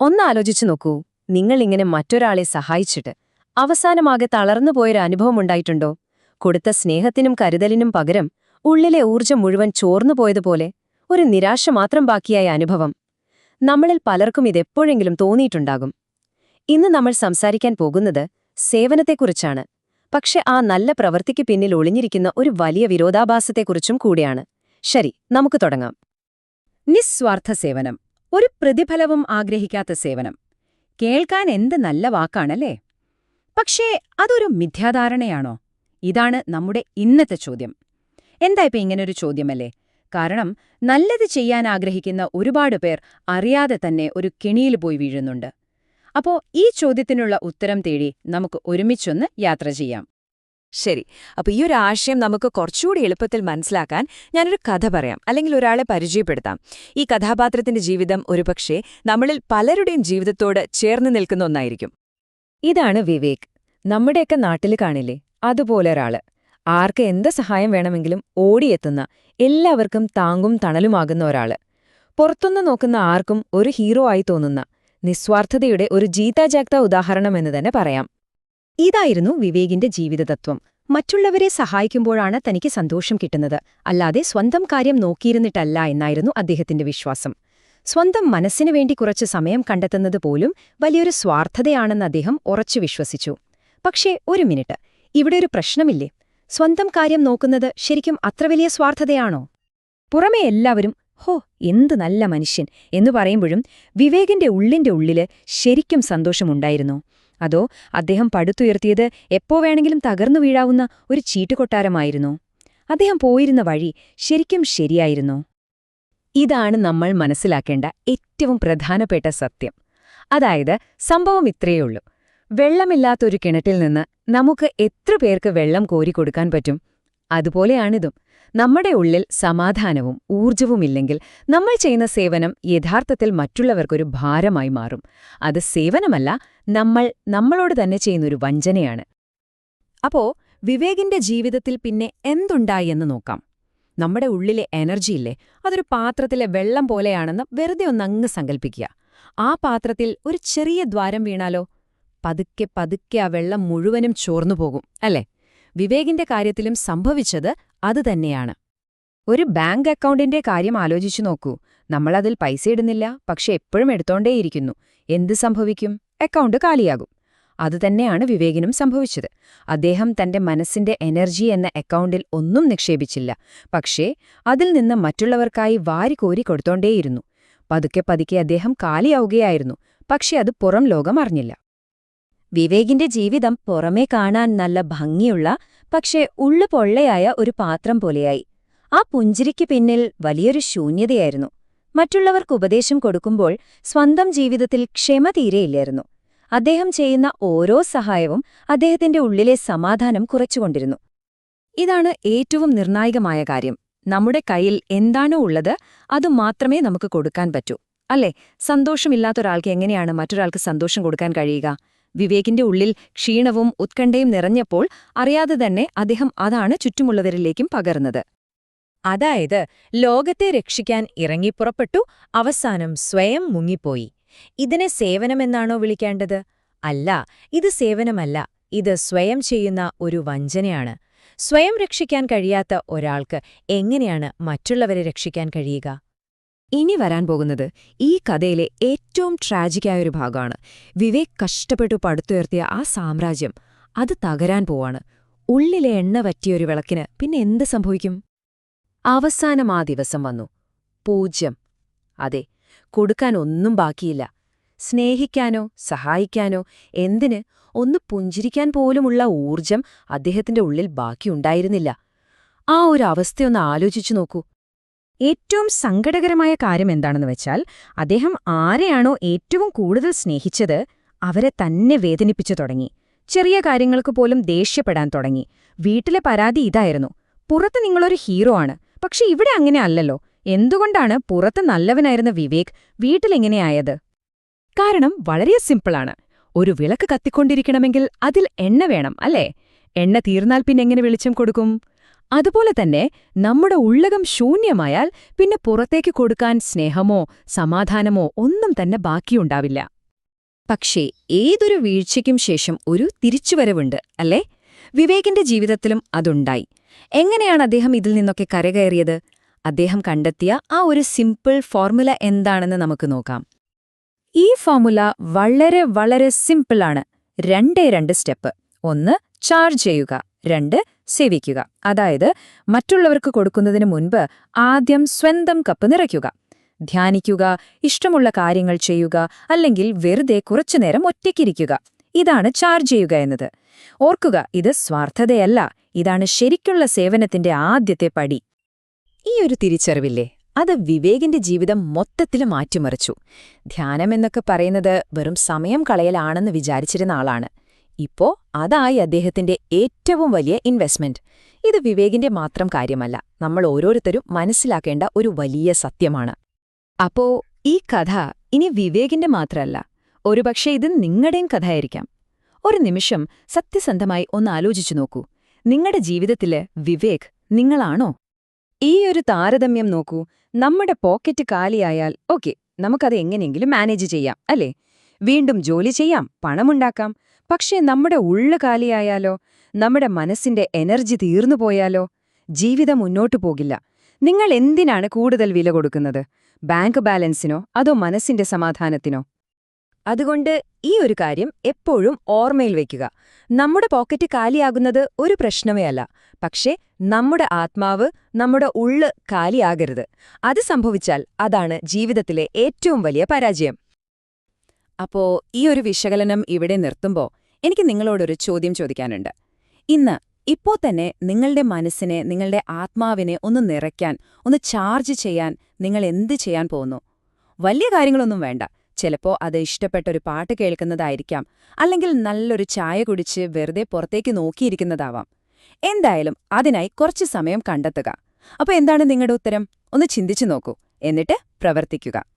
ഒന്നാലോചിച്ചു നോക്കൂ. നിങ്ങൾ ഇങ്ങനെ മറ്റൊരാളെ സഹായിച്ചിട്ട് അവസാനമാകെ തളർന്നുപോയൊരു അനുഭവമുണ്ടായിട്ടുണ്ടോ കൊടുത്ത സ്നേഹത്തിനും കരുതലിനും പകരം ഉള്ളിലെ ഊർജം മുഴുവൻ ചോർന്നുപോയതുപോലെ ഒരു നിരാശ മാത്രം ബാക്കിയായ അനുഭവം. നമ്മളിൽ പലർക്കും ഇതെപ്പോഴെങ്കിലും തോന്നിയിട്ടുണ്ടാകും. ഇന്ന് നമ്മൾ സംസാരിക്കാൻ പോകുന്നത് സേവനത്തെക്കുറിച്ചാണ്. പക്ഷെ ആ നല്ല പ്രവൃത്തിക്ക് പിന്നിൽ ഒളിഞ്ഞിരിക്കുന്ന ഒരു വലിയ വിരോധാഭാസത്തെക്കുറിച്ചും കൂടിയാണ്. ശരി നമുക്ക് തുടങ്ങാം. നിസ്വാർത്ഥ സേവനം. ഒരു പ്രതിഫലവും ആഗ്രഹിക്കാത്ത സേവനം. കേൾക്കാൻ എന്ത് നല്ല വാക്കാണല്ലേ? പക്ഷേ അതൊരു മിഥ്യാധാരണയാണോ? ഇതാണ് നമ്മുടെ ഇന്നത്തെ ചോദ്യം. എന്താ ഇപ്പം ഇങ്ങനൊരു ചോദ്യമല്ലേ? കാരണം നല്ലത് ചെയ്യാൻ ആഗ്രഹിക്കുന്ന ഒരുപാട് പേർ അറിയാതെ തന്നെ ഒരു കെണിയിൽ പോയി വീഴുന്നുണ്ട്. അപ്പോ ഈ ചോദ്യത്തിനുള്ള ഉത്തരം തേടി നമുക്ക് ഒരുമിച്ചൊന്ന് യാത്ര ചെയ്യാം. ശരി. അപ്പോൾ ഈ ഒരു ആശയം നമുക്ക് കുറച്ചുകൂടി എളുപ്പത്തിൽ മനസ്സിലാക്കാൻ ഞാനൊരു കഥ പറയാം. അല്ലെങ്കിൽ ഒരാളെ പരിചയപ്പെടുത്താം. ഈ കഥാപാത്രത്തിന്റെ ജീവിതം ഒരുപക്ഷെ നമ്മളിൽ പലരുടെയും ജീവിതത്തോട് ചേർന്ന് നിൽക്കുന്ന ഒന്നായിരിക്കും. ഇതാണ് വിവേക്. നമ്മുടെയൊക്കെ നാട്ടിൽ കാണില്ലേ? അതുപോലെ ഒരാൾ. ആർക്ക് എന്ത് സഹായം വേണമെങ്കിലും ഓടിയെത്തുന്ന എല്ലാവർക്കും താങ്ങും തണലുമാകുന്ന ഒരാൾ. പുറത്തുനിന്ന് നോക്കുന്ന ആർക്കും ഒരു ഹീറോ ആയി തോന്നുന്ന നിസ്വാർത്ഥതയുടെ ഒരു ജീതാജാക്ത ഉദാഹരണമെന്ന് തന്നെ പറയാം. ഇതായിരുന്നു വിവേകിന്റെ ജീവിതതത്വം. മറ്റുള്ളവരെ സഹായിക്കുമ്പോഴാണ് തനിക്ക് സന്തോഷം കിട്ടുന്നത്. അല്ലാതെ സ്വന്തം കാര്യം നോക്കിയിരുന്നിട്ടല്ല എന്നായിരുന്നു അദ്ദേഹത്തിന്റെ വിശ്വാസം. സ്വന്തം മനസ്സിനു വേണ്ടി കുറച്ച് സമയം കണ്ടെത്തുന്നത് പോലും വലിയൊരു സ്വാർത്ഥതയാണെന്ന് അദ്ദേഹം ഉറച്ചു വിശ്വസിച്ചു. പക്ഷേ ഒരു മിനിറ്റ്. ഇവിടെ ഒരു പ്രശ്നമില്ലേ? സ്വന്തം കാര്യം നോക്കുന്നത് ശരിക്കും അത്ര വലിയ സ്വാർത്ഥതയാണോ? പുറമേ എല്ലാവരും ഹോ എന്ത് നല്ല മനുഷ്യൻ എന്നു പറയുമ്പോഴും വിവേകിന്റെ ഉള്ളിന്റെ ഉള്ളിൽ ശരിക്കും സന്തോഷമുണ്ടായിരുന്നോ. അതോ അദ്ദേഹം പടുത്തുയർത്തിയത് എപ്പോ വേണമെങ്കിലും തകർന്നു വീഴാവുന്ന ഒരു ചീട്ടുകൊട്ടാരമായിരുന്നോ. അദ്ദേഹം പോയിരുന്ന വഴി ശരിക്കും ശരിയായിരുന്നു. ഇതാണ് നമ്മൾ മനസ്സിലാക്കേണ്ട ഏറ്റവും പ്രധാനപ്പെട്ട സത്യം. അതായത് സംഭവം ഇത്രയേയുള്ളൂ വെള്ളമില്ലാത്തൊരു കിണറ്റിൽ നിന്ന് നമുക്ക് എത്ര പേർക്ക് വെള്ളം കോരിക്കൊടുക്കാൻ പറ്റും? അതുപോലെയാണിതും. നമ്മുടെ ഉള്ളിൽ സമാധാനവും ഊർജവുമില്ലെങ്കിൽ നമ്മൾ ചെയ്യുന്ന സേവനം യഥാർത്ഥത്തിൽ മറ്റുള്ളവർക്കൊരു ഭാരമായി മാറും. അത് സേവനമല്ല നമ്മൾ നമ്മളോട് തന്നെ ചെയ്യുന്നൊരു വഞ്ചനയാണ്. അപ്പോ വിവേകിന്റെ ജീവിതത്തിൽ പിന്നെ എന്തുണ്ടായി എന്ന് നോക്കാം. നമ്മുടെ ഉള്ളിലെ എനർജിയില്ലേ അതൊരു പാത്രത്തിലെ വെള്ളം പോലെയാണെന്ന് വെറുതെ ഒന്നങ്ങ് സങ്കൽപ്പിക്കുക. ആ പാത്രത്തിൽ ഒരു ചെറിയ ദ്വാരം വീണാലോ പതുക്കെ പതുക്കെ ആ വെള്ളം മുഴുവനും ചോർന്നുപോകും അല്ലേ? വിവേകിന്റെ കാര്യത്തിലും സംഭവിച്ചത് അതുതന്നെയാണ് ഒരു ബാങ്ക് അക്കൗണ്ടിന്റെ കാര്യം ആലോചിച്ചു നോക്കൂ. നമ്മളതിൽ പൈസ ഇടുന്നില്ല പക്ഷെ എപ്പോഴും എടുത്തോണ്ടേയിരിക്കുന്നു. എന്ത് സംഭവിക്കും? അക്കൗണ്ട് കാലിയാകും. അതുതന്നെയാണ് വിവേകിനും സംഭവിച്ചത്. അദ്ദേഹം തന്റെ മനസ്സിന്റെ എനർജി എന്ന അക്കൗണ്ടിൽ ഒന്നും നിക്ഷേപിച്ചില്ല. പക്ഷേ അതിൽ നിന്ന് മറ്റുള്ളവർക്കായി വാരിക്കോരി കൊടുത്തോണ്ടേയിരുന്നു. പതുക്കെ പതുക്കെ അദ്ദേഹം കാലിയാവുകയായിരുന്നു. പക്ഷെ അത് പുറം ലോകം അറിഞ്ഞില്ല. വിവേകിന്റെ ജീവിതം പുറമേ കാണാൻ നല്ല ഭംഗിയുള്ള പക്ഷേ ഉള്ളു പൊള്ളയായ ഒരു പാത്രം പോലെയായി. ആ പുഞ്ചിരിക്ക് പിന്നിൽ വലിയൊരു ശൂന്യതയായിരുന്നു. മറ്റുള്ളവർക്ക് ഉപദേശം കൊടുക്കുമ്പോൾ സ്വന്തം ജീവിതത്തിൽ ക്ഷമ തീരെയില്ലായിരുന്നു അദ്ദേഹം ചെയ്യുന്ന ഓരോ സഹായവും അദ്ദേഹത്തിന്റെ ഉള്ളിലെ സമാധാനം കുറച്ചുകൊണ്ടിരുന്നു. ഇതാണ് ഏറ്റവും നിർണായകമായ കാര്യം. നമ്മുടെ കയ്യിൽ എന്താണോ ഉള്ളത് അതുമാത്രമേ നമുക്ക് കൊടുക്കാൻ പറ്റൂ. അല്ലേ? സന്തോഷമില്ലാത്തൊരാൾക്ക് എങ്ങനെയാണ് മറ്റൊരാൾക്ക് സന്തോഷം കൊടുക്കാൻ കഴിയുക? വിവേകിന്റെ ഉള്ളിൽ ക്ഷീണവും ഉത്കണ്ഠയും നിറഞ്ഞപ്പോൾ അറിയാതെ തന്നെ അദ്ദേഹം അതാണ് ചുറ്റുമുള്ളവരിലേക്കും പകർന്നത്. അതായത് ലോകത്തെ രക്ഷിക്കാൻ ഇറങ്ങിപ്പുറപ്പെട്ടു അവസാനം സ്വയം മുങ്ങിപ്പോയി. ഇതിനെ സേവനമെന്നാണോ വിളിക്കേണ്ടത്? അല്ല ഇത് സേവനമല്ല. ഇത് സ്വയം ചെയ്യുന്ന ഒരു വഞ്ചനയാണ്. സ്വയം രക്ഷിക്കാൻ കഴിയാത്ത ഒരാൾക്ക് എങ്ങനെയാണ് മറ്റുള്ളവരെ രക്ഷിക്കാൻ കഴിയുക? ഇനി വരാൻ പോകുന്നത് ഈ കഥയിലെ ഏറ്റവും ട്രാജിക്കായ ഒരു ഭാഗമാണ്. വിവേക് കഷ്ടപ്പെട്ടു പടുത്തുയർത്തിയ ആ സാമ്രാജ്യം അത് തകരാൻ പോവാണ്. ഉള്ളിലെ എണ്ണ വറ്റിയൊരു വിളക്കിന് പിന്നെ എന്ത് സംഭവിക്കും? അവസാനം ആ ദിവസം വന്നു. പൂജ്യം. അതെ കൊടുക്കാൻ ഒന്നും ബാക്കിയില്ല. സ്നേഹിക്കാനോ സഹായിക്കാനോ എന്തിന്? ഒന്ന് പുഞ്ചിരിക്കാൻ പോലുമുള്ള ഊർജം അദ്ദേഹത്തിന്റെ ഉള്ളിൽ ബാക്കിയുണ്ടായിരുന്നില്ല. ആ ഒരു അവസ്ഥയൊന്ന് ആലോചിച്ചു നോക്കൂ. ഏറ്റവും സങ്കടകരമായ കാര്യം എന്താണെന്ന് വെച്ചാൽ അദ്ദേഹം ആരെയാണോ ഏറ്റവും കൂടുതൽ സ്നേഹിച്ചത് അവരെ തന്നെ വേദനിപ്പിച്ചു തുടങ്ങി. ചെറിയ കാര്യങ്ങൾക്ക് പോലും ദേഷ്യപ്പെടാൻ തുടങ്ങി. വീട്ടിലെ പരാതി ഇതായിരുന്നു. പുറത്ത് നിങ്ങളൊരു ഹീറോ ആണ്. പക്ഷെ ഇവിടെ അങ്ങനെ അല്ലല്ലോ. എന്തുകൊണ്ടാണ് പുറത്ത് നല്ലവനായിരുന്ന വിവേക് വീട്ടിലെങ്ങനെയായത് കാരണം വളരെ സിമ്പിളാണ് ഒരു വിളക്ക് കത്തിക്കൊണ്ടിരിക്കണമെങ്കിൽ അതിൽ എണ്ണ വേണം അല്ലേ? എണ്ണ തീർന്നാൽ പിന്നെങ്ങനെ വെളിച്ചം കൊടുക്കും? അതുപോലെ തന്നെ നമ്മുടെ ഉള്ളകം ശൂന്യമായാൽ പിന്നെ പുറത്തേക്ക് കൊടുക്കാൻ സ്നേഹമോ സമാധാനമോ ഒന്നും തന്നെ ബാക്കിയുണ്ടാവില്ല. പക്ഷേ ഏതൊരു വീഴ്ചയ്ക്കും ശേഷം ഒരു തിരിച്ചുവരവുണ്ട് അല്ലേ? വിവേകിന്റെ ജീവിതത്തിലും അതുണ്ടായി. എങ്ങനെയാണ് അദ്ദേഹം ഇതിൽ നിന്നൊക്കെ കരകയറിയത്? അദ്ദേഹം കണ്ടെത്തിയ ആ ഒരു സിമ്പിൾ ഫോർമുല എന്താണെന്ന് നമുക്ക് നോക്കാം. ഈ ഫോർമുല വളരെ വളരെ സിമ്പിളാണ്. രണ്ടേ രണ്ട് സ്റ്റെപ്പ്. ഒന്ന് ചാർജ് ചെയ്യുക. രണ്ട് സേവിക്കുക. അതായത് മറ്റുള്ളവർക്ക് കൊടുക്കുന്നതിന് മുൻപ് ആദ്യം സ്വന്തം കപ്പ് നിറയ്ക്കുക. ധ്യാനിക്കുക ഇഷ്ടമുള്ള കാര്യങ്ങൾ ചെയ്യുക അല്ലെങ്കിൽ വെറുതെ കുറച്ചുനേരം ഒറ്റയ്ക്കിരിക്കുക ഇതാണ് ചാർജ് ചെയ്യുക എന്നത്. ഓർക്കുക ഇത് സ്വാർത്ഥതയല്ല. ഇതാണ് ശരിക്കുള്ള സേവനത്തിന്റെ ആദ്യത്തെ പടി. ഈ ഒരു തിരിച്ചറിവില്ലേ? അത് വിവേകിന്റെ ജീവിതം മൊത്തത്തിൽ മാറ്റിമറിച്ചു. ധ്യാനമെന്നൊക്കെ പറയുന്നത് വെറും സമയം കളയലാണെന്ന് വിചാരിച്ചിരുന്ന ആളാണ്. ഇപ്പോ അതായി അദ്ദേഹത്തിന്റെ ഏറ്റവും വലിയ ഇൻവെസ്റ്റ്മെന്റ് ഇത് വിവേകിന്റെ മാത്രം കാര്യമല്ല നമ്മൾ ഓരോരുത്തരും മനസ്സിലാക്കേണ്ട ഒരു വലിയ സത്യമാണ്. അപ്പോ ഈ കഥ ഇനി വിവേകിന്റെ മാത്രമല്ല ഒരുപക്ഷെ ഇത് നിങ്ങളുടെയും കഥയായിരിക്കാം. ഒരു നിമിഷം സത്യസന്ധമായി ഒന്ന് ആലോചിച്ചു നോക്കൂ. നിങ്ങളുടെ ജീവിതത്തിൽ വിവേക് നിങ്ങളാണോ? ഈ ഒരു താരതമ്യം നോക്കൂ. നമ്മുടെ പോക്കറ്റ് കാലിയായാൽ ഓക്കെ നമുക്കത് എങ്ങനെയെങ്കിലും മാനേജ് ചെയ്യാം അല്ലേ? വീണ്ടും ജോലി ചെയ്യാം പണമുണ്ടാക്കാം പക്ഷേ നമ്മുടെ ഉള്ളു കാലിയായാലോ നമ്മുടെ മനസ്സിന്റെ എനർജി തീർന്നു പോയാലോ ജീവിതം മുന്നോട്ടു പോകില്ല. നിങ്ങൾ എന്തിനാണ് കൂടുതൽ വില കൊടുക്കുന്നത്? ബാങ്ക് ബാലൻസിനോ അതോ മനസ്സിന്റെ സമാധാനത്തിനോ? അതുകൊണ്ട് ഈ ഒരു കാര്യം എപ്പോഴും ഓർമ്മയിൽ വയ്ക്കുക നമ്മുടെ പോക്കറ്റ് കാലിയാകുന്നത് ഒരു പ്രശ്നമേ അല്ല. പക്ഷേ നമ്മുടെ ആത്മാവ് നമ്മുടെ ഉള്ള് കാലിയാകരുത്. അത് സംഭവിച്ചാൽ അതാണ് ജീവിതത്തിലെ ഏറ്റവും വലിയ പരാജയം. അപ്പോ ഈ ഒരു വിശകലനം ഇവിടെ നിർത്തുമ്പോ എനിക്ക് നിങ്ങളോടൊരു ചോദ്യം ചോദിക്കാനുണ്ട്. ഇന്ന് ഇപ്പോ തന്നെ നിങ്ങളുടെ മനസ്സിനെ നിങ്ങളുടെ ആത്മാവിനെ ഒന്ന് നിറയ്ക്കാൻ ഒന്ന് ചാർജ് ചെയ്യാൻ നിങ്ങൾ എന്ത് ചെയ്യാൻ പോകുന്നു? വലിയ കാര്യങ്ങളൊന്നും വേണ്ട. ചിലപ്പോ അത് ഇഷ്ടപ്പെട്ട ഒരു പാട്ട് കേൾക്കുന്നതായിരിക്കാം. അല്ലെങ്കിൽ നല്ലൊരു ചായ കുടിച്ച് വെറുതെ പുറത്തേക്ക് നോക്കിയിരിക്കുന്നതാവാം. എന്തായാലും അതിനായി കുറച്ച് സമയം കണ്ടെത്തുക. അപ്പോൾ എന്താണ് നിങ്ങളുടെ ഉത്തരം? ഒന്ന് ചിന്തിച്ചു നോക്കൂ. എന്നിട്ട് പ്രവർത്തിക്കുക.